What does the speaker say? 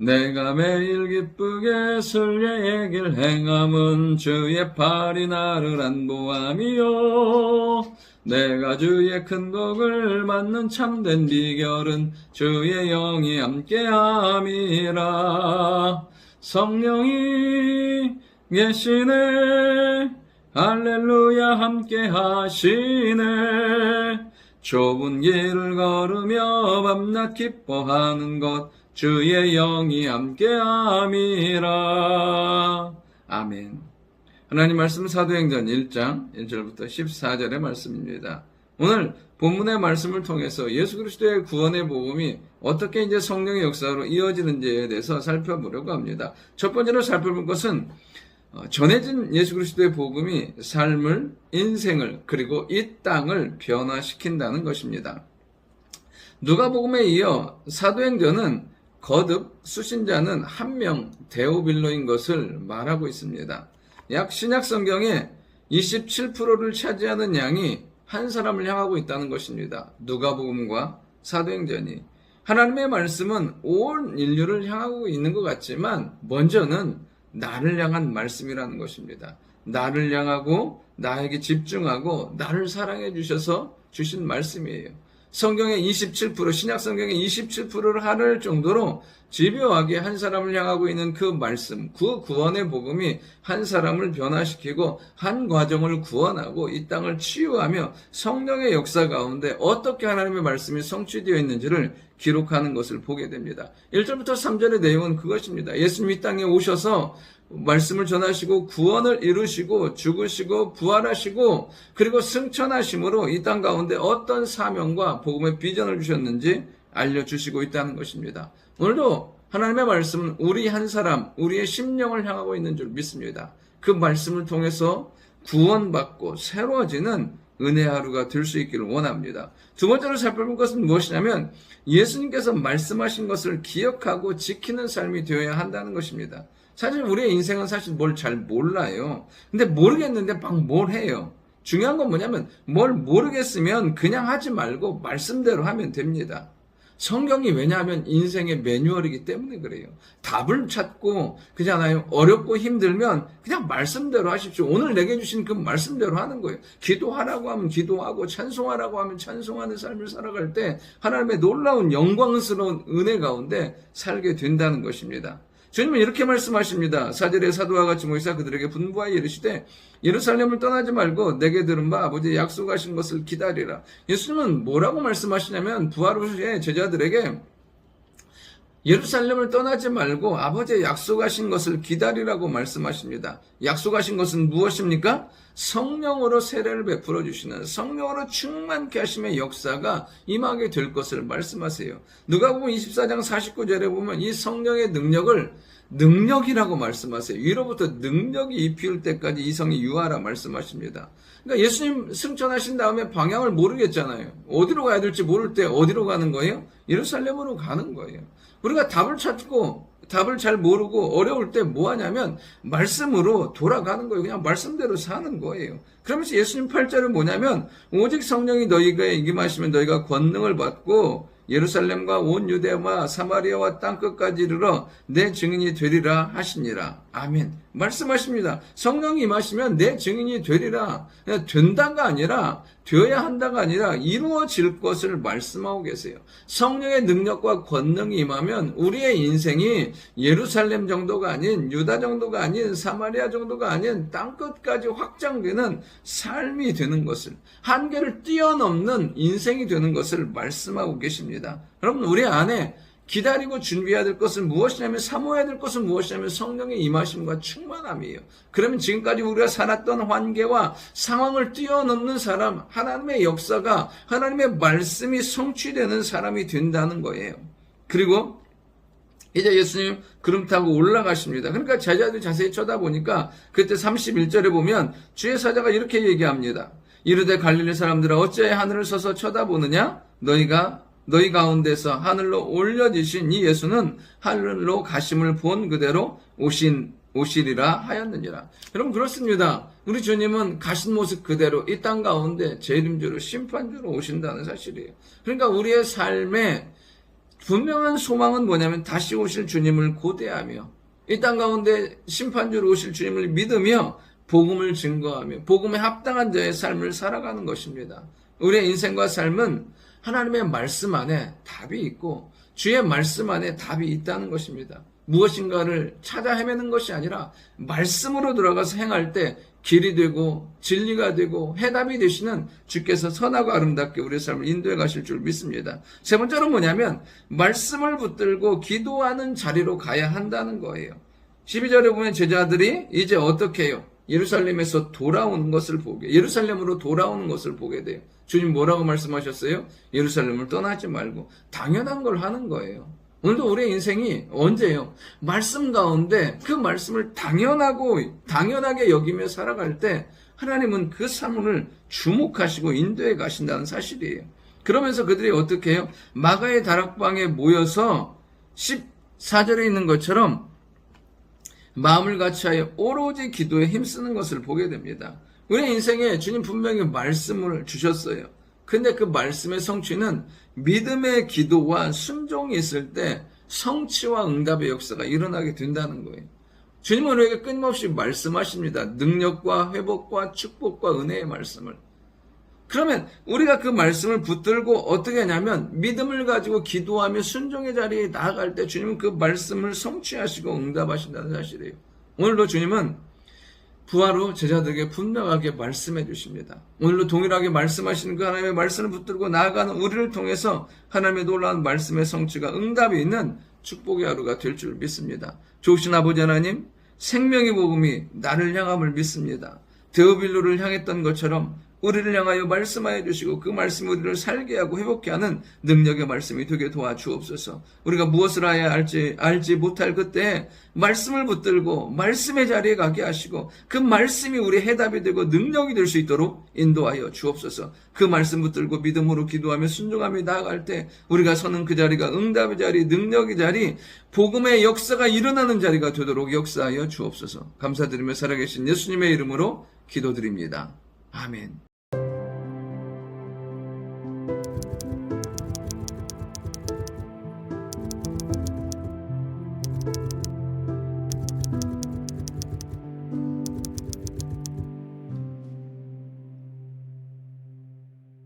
내가 매일 기쁘게 설례의 길 행함은 주의 팔이 나를 안보함이요. 내가 주의 큰 복을 받는 참된 비결은 주의 영이 함께함이라. 성령이 계시네. 할렐루야 함께 하시네. 좁은 길을 걸으며 밤낮 기뻐하는 것 주의 영이 함께함이라 아멘 하나님 말씀 사도행전 1장 1절부터 14절의 말씀입니다. 오늘 본문의 말씀을 통해서 예수 그리스도의 구원의 복음이 어떻게 이제 성령의 역사로 이어지는지에 대해서 살펴보려고 합니다. 첫 번째로 살펴볼 것은 어, 전해진 예수 그리스도의 복음이 삶을, 인생을, 그리고 이 땅을 변화시킨다는 것입니다. 누가복음에 이어 사도행전은 거듭 수신자는 한 명 데오빌로인 것을 말하고 있습니다. 약 신약 성경의 27%를 차지하는 양이 한 사람을 향하고 있다는 것입니다. 누가복음과 사도행전이 하나님의 말씀은 온 인류를 향하고 있는 것 같지만 먼저는 나를 향한 말씀이라는 것입니다. 나를 향하고 나에게 집중하고 나를 사랑해 주셔서 주신 말씀이에요. 성경의 27% 신약 성경의 27%를 하늘 정도로 집요하게 한 사람을 향하고 있는 그 말씀, 그 구원의 복음이 한 사람을 변화시키고 한 과정을 구원하고 이 땅을 치유하며 성령의 역사 가운데 어떻게 하나님의 말씀이 성취되어 있는지를 기록하는 것을 보게 됩니다. 1절부터 3절의 내용은 그것입니다. 예수님이 이 땅에 오셔서 말씀을 전하시고 구원을 이루시고 죽으시고 부활하시고 그리고 승천하심으로 이 땅 가운데 어떤 사명과 복음의 비전을 주셨는지 알려주시고 있다는 것입니다. 오늘도 하나님의 말씀은 우리 한 사람, 우리의 심령을 향하고 있는 줄 믿습니다. 그 말씀을 통해서 구원받고 새로워지는 은혜 하루가 될 수 있기를 원합니다. 두 번째로 살펴볼 것은 무엇이냐면 예수님께서 말씀하신 것을 기억하고 지키는 삶이 되어야 한다는 것입니다. 사실 우리의 인생은 사실 뭘 잘 몰라요. 근데 모르겠는데 막 뭘 해요. 중요한 건 뭐냐면 뭘 모르겠으면 그냥 하지 말고 말씀대로 하면 됩니다. 성경이 왜냐하면 인생의 매뉴얼이기 때문에 그래요. 답을 찾고 그잖아요. 어렵고 힘들면 그냥 말씀대로 하십시오. 오늘 내게 주신 그 말씀대로 하는 거예요. 기도하라고 하면 기도하고 찬송하라고 하면 찬송하는 삶을 살아갈 때 하나님의 놀라운 영광스러운 은혜 가운데 살게 된다는 것입니다. 주님은 이렇게 말씀하십니다. 사절의 사도와 같이 모이사 그들에게 분부하여 이르시되 예루살렘을 떠나지 말고 내게 들은 바 아버지 약속하신 것을 기다리라. 예수님은 뭐라고 말씀하시냐면 부활 후에 제자들에게 예루살렘을 떠나지 말고 아버지의 약속하신 것을 기다리라고 말씀하십니다. 약속하신 것은 무엇입니까? 성령으로 세례를 베풀어 주시는 성령으로 충만케 하심의 역사가 임하게 될 것을 말씀하세요. 누가 보면 24장 49절에 보면 이 성령의 능력을 능력이라고 말씀하세요. 위로부터 능력이 입힐 때까지 이성이 유하라 말씀하십니다. 그러니까 예수님 승천하신 다음에 방향을 모르겠잖아요. 어디로 가야 될지 모를 때 어디로 가는 거예요? 예루살렘으로 가는 거예요. 우리가 답을 찾고 답을 잘 모르고 어려울 때 뭐 하냐면 말씀으로 돌아가는 거예요. 그냥 말씀대로 사는 거예요. 그러면서 예수님 8절은 뭐냐면 오직 성령이 너희가 임하시면 너희가 권능을 받고 예루살렘과 온 유대와 사마리아와 땅 끝까지 이르러 내 증인이 되리라 하시니라. 아멘. 말씀하십니다. 성령이 임하시면 내 증인이 되리라. 된다가 아니라 되어야 한다가 아니라 이루어질 것을 말씀하고 계세요. 성령의 능력과 권능이 임하면 우리의 인생이 예루살렘 정도가 아닌 유다 정도가 아닌 사마리아 정도가 아닌 땅끝까지 확장되는 삶이 되는 것을 한계를 뛰어넘는 인생이 되는 것을 말씀하고 계십니다. 여러분 우리 안에 기다리고 준비해야 될 것은 무엇이냐면 사모해야 될 것은 무엇이냐면 성령의 임하심과 충만함이에요. 그러면 지금까지 우리가 살았던 환계와 상황을 뛰어넘는 사람, 하나님의 역사가 하나님의 말씀이 성취되는 사람이 된다는 거예요. 그리고 이제 예수님 그름 타고 올라가십니다. 그러니까 제자들이 자세히 쳐다보니까 그때 31절에 보면 주의 사자가 이렇게 얘기합니다. 이르되 갈릴리 사람들아 어찌 하늘을 서서 쳐다보느냐? 너희가 너희 가운데서 하늘로 올려지신 이 예수는 하늘로 가심을 본 그대로 오신 오시리라 하였느니라. 여러분 그렇습니다. 우리 주님은 가신 모습 그대로 이 땅 가운데 재림주로 심판주로 오신다는 사실이에요. 그러니까 우리의 삶에 분명한 소망은 뭐냐면 다시 오실 주님을 고대하며 이 땅 가운데 심판주로 오실 주님을 믿으며 복음을 증거하며 복음에 합당한 자의 삶을 살아가는 것입니다. 우리의 인생과 삶은 하나님의 말씀 안에 답이 있고 주의 말씀 안에 답이 있다는 것입니다. 무엇인가를 찾아 헤매는 것이 아니라 말씀으로 들어가서 행할 때 길이 되고 진리가 되고 해답이 되시는 주께서 선하고 아름답게 우리의 삶을 인도해 가실 줄 믿습니다. 세 번째로 뭐냐면 말씀을 붙들고 기도하는 자리로 가야 한다는 거예요. 12절에 보면 제자들이 이제 어떻게 해요? 예루살렘에서 돌아오는 것을 보게, 예루살렘으로 돌아오는 것을 보게 돼요. 주님 뭐라고 말씀하셨어요? 예루살렘을 떠나지 말고 당연한 걸 하는 거예요. 오늘도 우리의 인생이 언제요? 말씀 가운데 그 말씀을 당연하고 당연하게 여기며 살아갈 때 하나님은 그 삶을 주목하시고 인도해 가신다는 사실이에요. 그러면서 그들이 어떻게 해요? 마가의 다락방에 모여서 14절에 있는 것처럼 마음을 같이하여 오로지 기도에 힘쓰는 것을 보게 됩니다. 우리 인생에 주님 분명히 말씀을 주셨어요. 근데 그 말씀의 성취는 믿음의 기도와 순종이 있을 때 성취와 응답의 역사가 일어나게 된다는 거예요. 주님은 우리에게 끊임없이 말씀하십니다. 능력과 회복과 축복과 은혜의 말씀을. 그러면 우리가 그 말씀을 붙들고 어떻게 하냐면 믿음을 가지고 기도하며 순종의 자리에 나아갈 때 주님은 그 말씀을 성취하시고 응답하신다는 사실이에요. 오늘도 주님은 부하로 제자들에게 분명하게 말씀해 주십니다. 오늘도 동일하게 말씀하시는 그 하나님의 말씀을 붙들고 나아가는 우리를 통해서 하나님의 놀라운 말씀의 성취가 응답이 있는 축복의 하루가 될 줄 믿습니다. 좋으신 아버지 하나님, 생명의 복음이 나를 향함을 믿습니다. 데오빌로를 향했던 것처럼 우리를 향하여 말씀하여 주시고 그 말씀이 우리를 살게 하고 회복케 하는 능력의 말씀이 되게 도와주옵소서. 우리가 무엇을 해야 할지 알지 못할 그때 말씀을 붙들고 말씀의 자리에 가게 하시고 그 말씀이 우리 해답이 되고 능력이 될 수 있도록 인도하여 주옵소서. 그 말씀 붙들고 믿음으로 기도하며 순종하며 나아갈 때 우리가 서는 그 자리가 응답의 자리, 능력의 자리, 복음의 역사가 일어나는 자리가 되도록 역사하여 주옵소서. 감사드리며 살아계신 예수님의 이름으로 기도드립니다. 아멘.